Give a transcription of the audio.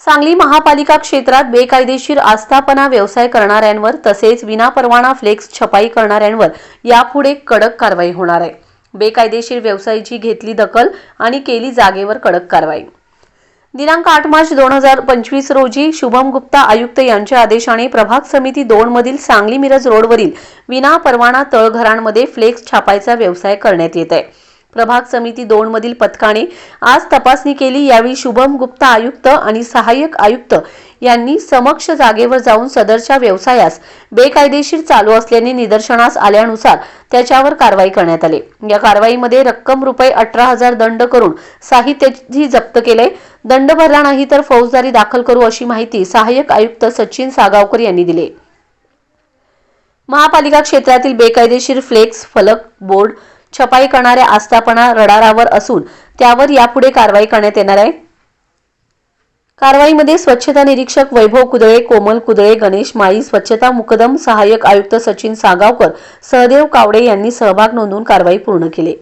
सांगली महापालिका क्षेत्रात बेकायदेशीर आस्थापना व्यवसाय करणाऱ्यांवर तसेच विनापरवाना फ्लेक्स छपाई करणाऱ्यांवर यापुढे कडक कारवाई होणार आहे. बेकायदेशीर व्यवसायाची घेतली दखल आणि केली जागेवर कडक कारवाई. दिनांक आठ मार्च दोन हजार पंचवीस रोजी शुभम गुप्ता आयुक्त यांच्या आदेशाने प्रभाग समिती दोन मधील सांगली मिरज रोडवरील विना परवाना तळघरांमध्ये फ्लेक्स छापायचा व्यवसाय करण्यात येत आहे. प्रभाग समिती दोन मधील पथकाने आज तपासणी केली. यावेळी शुभम गुप्ता आयुक्त आणि सहाय्यक आयुक्त यांनी समक्ष जागेवर जाऊन सदरच्या व्यवसायास बेकायदेशीर चालू असल्याने निदर्शनास आल्यानुसार त्याच्यावर कारवाई करण्यात आली. या कारवाईमध्ये रक्कम रुपये अठरा हजार दंड करून साहित्याची जप्त केले. दंड भरला नाही तर फौजदारी दाखल करू अशी माहिती सहाय्यक आयुक्त सचिन सागावकर यांनी दिली. महापालिका क्षेत्रातील बेकायदेशीर फ्लेक्स फलक बोर्ड छपाई करणाऱ्या आस्थापना रडारावर असून त्यावर यापुढे कारवाई करण्यात येणार आहे. कारवाईमध्ये स्वच्छता निरीक्षक वैभव कुदळे कोमल कुदळे गणेश माळी स्वच्छता मुकदम सहाय्यक आयुक्त सचिन सागावकर सहदेव कावडे यांनी सहभाग नोंदवून कारवाई पूर्ण केली.